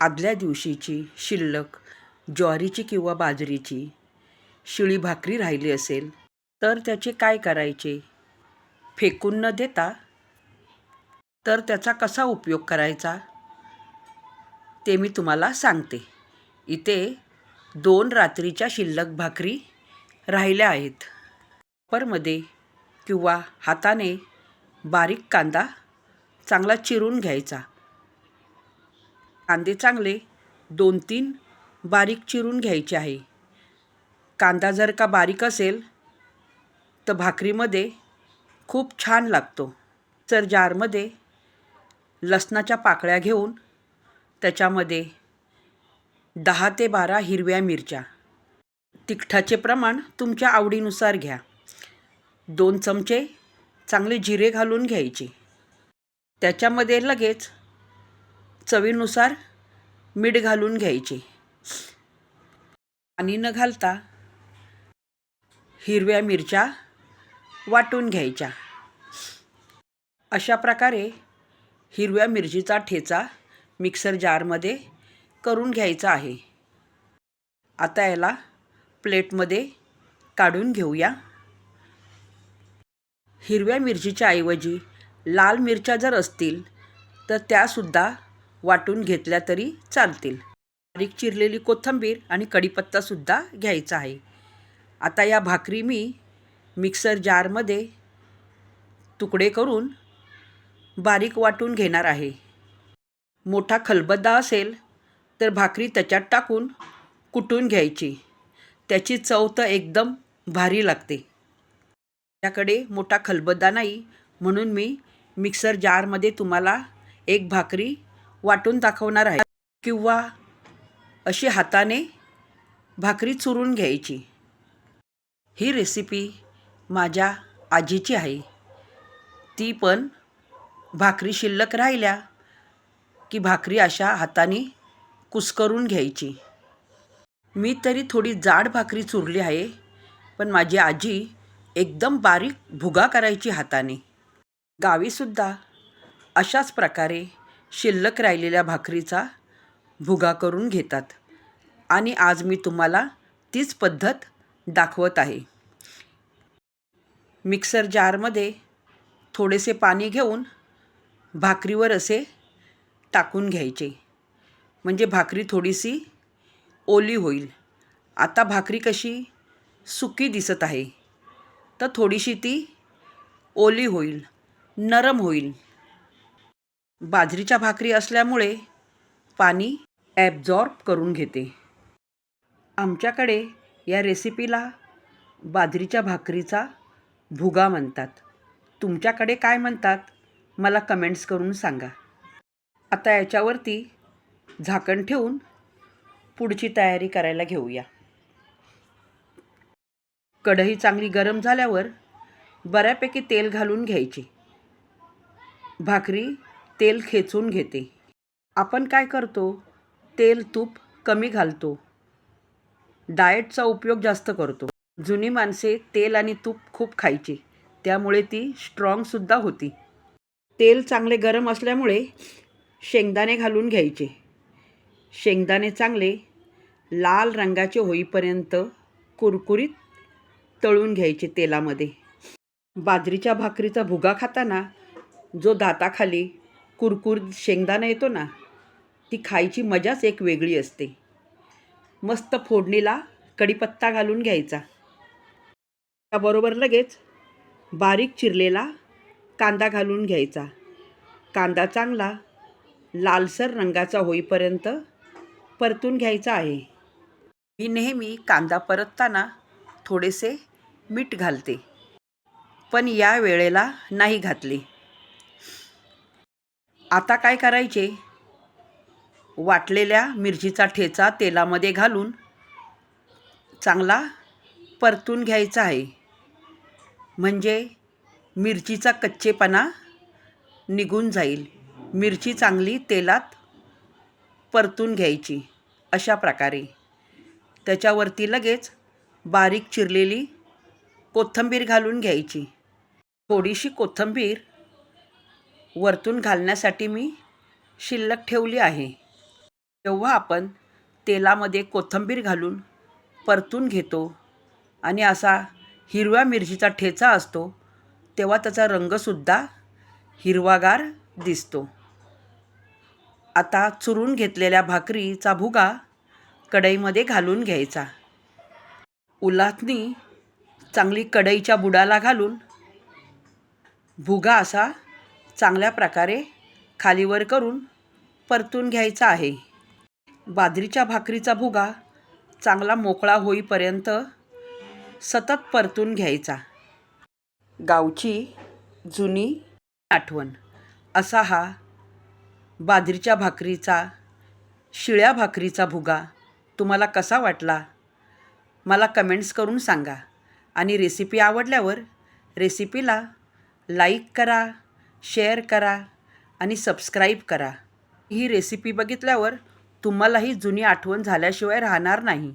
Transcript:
आदल्या दिवशीची शिल्लक ज्वारीची किंवा बाजरीची शिळी भाकरी राहिली असेल तर त्याचे काय करायचे? फेकून न देता? तर त्याचा कसा उपयोग करायचा? ते मी तुम्हाला सांगते. इथे दोन रात्रीच्या शिल्लक भाकरी राहिल्या आहेत. परमध्ये किंवा हाताने बारीक कांदा चांगला चिरून घ्यायचा. कांदे चांगले दोन तीन बारीक चिरून घ्यायचे आहे. कांदा जर का बारीक असेल तर भाकरीमध्ये खूप छान लागतो. तर जारमध्ये लसणाच्या पाकळ्या घेऊन त्याच्यामध्ये दहा ते बारा हिरव्या मिरच्या. तिखटाचे प्रमाण तुमच्या आवडीनुसार घ्या. दोन चमचे चांगले जिरे घालून घ्यायचे. त्याच्यामध्ये लगेच चवीनुसार मीठ घालून घ्यायचे. पाणी न घालता हिरव्या मिरच्या वाटून घ्यायच्या. अशा प्रकारे हिरव्या मिरचीचा ठेचा मिक्सर जारमध्ये करून घ्यायचा आहे. आता याला प्लेटमध्ये काढून घेऊया. हिरव्या मिरचीच्या ऐवजी लाल मिरच्या जर असतील तर त्यासुद्धा वाटून घेतल्या तरी चालतील. बारीक चिरलेली कोथिंबीर आणि कढीपत्तासुद्धा घ्यायचा आहे. आता या भाकरी मी मिक्सर जारमध्ये तुकडे करून बारीक वाटून घेणार आहे. मोठा खलबद्दा असेल तर भाकरी त्याच्यात टाकून कुटून घ्यायची. त्याची चव तर एकदम भारी लागते. त्याकडे मोठा खलबद्दा नाही म्हणून मी मिक्सर जारमध्ये तुम्हाला एक भाकरी वाटून दाखवणार आहे. किंवा अशी हाताने भाकरी चुरून घ्यायची. ही रेसिपी माझ्या आजीची आहे. ती पण भाकरी शिल्लक राहिल्या की भाकरी अशा हाताने कुस्करून घ्यायची. मी तरी थोडी जाड भाकरी चुरली आहे पण माझी आजी एकदम बारीक भुगा करायची हाताने. गावीसुद्धा अशाच प्रकारे शिल्लक राहिलेल्या भाकरीचा भुगा करून घेतात. आणि आज मी तुम्हाला तीच पद्धत दाखवत आहे. मिक्सर जारमध्ये थोडेसे पाणी घेऊन भाकरीवर असे टाकून घ्यायचे. म्हणजे भाकरी थोडीशी ओली होईल. आता भाकरी कशी सुकी दिसत आहे तर थोडीशी ती ओली होईल नरम होईल. बाजरीच्या भाकरी असल्यामुळे पाणी ॲब्झॉर्ब करून घेते. आमच्याकडे या रेसिपीला बाजरीच्या भाकरीचा भुगा म्हणतात. तुमच्याकडे काय म्हणतात मला कमेंट्स करून सांगा. आता याच्यावरती झाकण ठेवून पुढची तयारी करायला घेऊया. कढई चांगली गरम झाल्यावर बऱ्यापैकी तेल घालून घ्यायची. भाकरी तेल खेचून घेते. आपण काय करतो? तेल तूप कमी घालतो. डाएटचा उपयोग जास्त करतो. जुनी माणसे तेल आणि तूप खूप खायची. त्यामुळे ती स्ट्रॉंगसुद्धा होती. तेल चांगले गरम असल्यामुळे शेंगदाणे घालून घ्यायचे. शेंगदाणे चांगले लाल रंगाचे होईपर्यंत कुरकुरीत तळून घ्यायचे तेलामध्ये. बाजरीच्या भाकरीचा भुगा खाताना जो दाताखाली कुरकुर शेंगदाणा येतो ना ती खायची मजाच एक वेगळी असते. मस्त फोडणीला कढीपत्ता घालून घ्यायचा. त्याबरोबर लगेच बारीक चिरलेला कांदा घालून घ्यायचा. कांदा चांगला लालसर रंगाचा होईपर्यंत परतून घ्यायचा आहे. मी नेहमी कांदा परतताना थोडेसे मीठ घालते पण या वेळेला नाही घातले. आता काय करायचे? वाटलेल्या मिरचीचा ठेचा तेलामध्ये घालून चांगला परतून घ्यायचा आहे. म्हणजे मिरचीचा कच्चेपणा निघून जाईल. मिरची चांगली तेलात परतून घ्यायची अशा प्रकारे. त्याच्यावरती लगेच बारीक चिरलेली कोथिंबीर घालून घ्यायची. थोडीशी कोथिंबीर वरतून घालण्यासाठी मी शिल्लक ठेवली आहे. तेव्हा आपण तेलामध्ये कोथिंबीर घालून परतून घेतो आणि असा हिरव्या मिरचीचा ठेचा असतो तेव्हा त्याचा रंगसुद्धा हिरवागार दिसतो. आता चुरून घेतलेल्या भाकरीचा भुगा कढईमध्ये घालून घ्यायचा. उलातनी चांगली कढईच्या बुडाला घालून भुगा असा चांगल्या प्रकारे खालीवर करून परतून घ्यायचा आहे. बाजरीच्या भाकरीचा भुगा चांगला मोकळा होईपर्यंत सतत परतून घ्यायचा. गावची जुनी आठवण. असा हा बाजरीच्या भाकरीचा शिळ्या भाकरीचा भुगा तुम्हाला कसा वाटला? मला कमेंट्स करून सांगा. आणि रेसिपी आवडल्यावर रेसिपीला लाईक करा. शेअर करा आणि सबस्क्राईब करा. ही रेसिपी बघितल्यावर तुम्हालाही जुनी आठवण झाल्याशिवाय राहणार नाही.